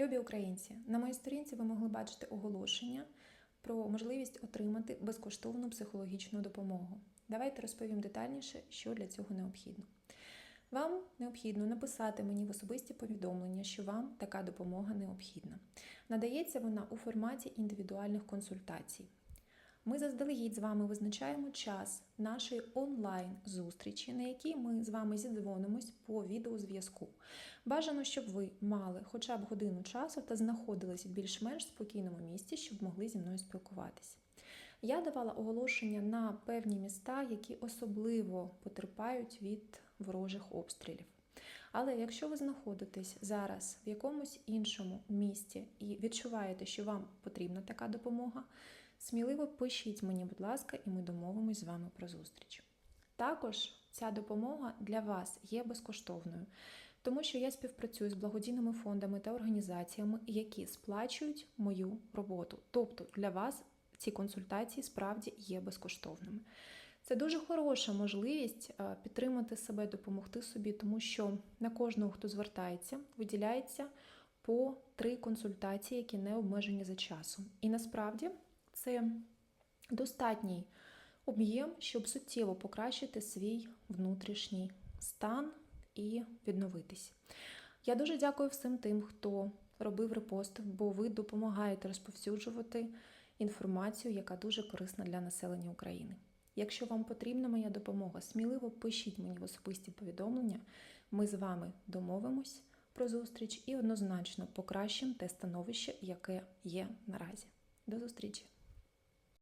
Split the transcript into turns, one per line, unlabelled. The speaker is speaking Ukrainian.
Любі українці, на моїй сторінці ви могли бачити оголошення про можливість отримати безкоштовну психологічну допомогу. Давайте розповім детальніше, що для цього необхідно. Вам необхідно написати мені в особисті повідомлення, що вам така допомога необхідна. Надається вона у форматі індивідуальних консультацій. Ми заздалегідь з вами визначаємо час нашої онлайн-зустрічі, на якій ми з вами зідзвонимось по відеозв'язку. Бажано, щоб ви мали хоча б годину часу та знаходились в більш-менш спокійному місці, щоб могли зі мною спілкуватися. Я давала оголошення на певні міста, які особливо потерпають від ворожих обстрілів. Але якщо ви знаходитесь зараз в якомусь іншому місті і відчуваєте, що вам потрібна така допомога, сміливо пишіть мені, будь ласка, і ми домовимось з вами про зустріч. Також ця допомога для вас є безкоштовною, тому що я співпрацюю з благодійними фондами та організаціями, які сплачують мою роботу. Тобто для вас ці консультації справді є безкоштовними. Це дуже хороша можливість е, підтримати себе, допомогти собі, тому що на кожного, хто звертається, виділяється по три консультації, які не обмежені за часом. І насправді це достатній об'єм, щоб суттєво покращити свій внутрішній стан і відновитись. Я дуже дякую всім тим, хто робив репости, бо ви допомагаєте розповсюджувати інформацію, яка дуже корисна для населення України. Якщо вам потрібна моя допомога, сміливо пишіть мені в особисті повідомлення. Ми з вами домовимось про зустріч і однозначно покращимо те становище, яке є наразі. До зустрічі!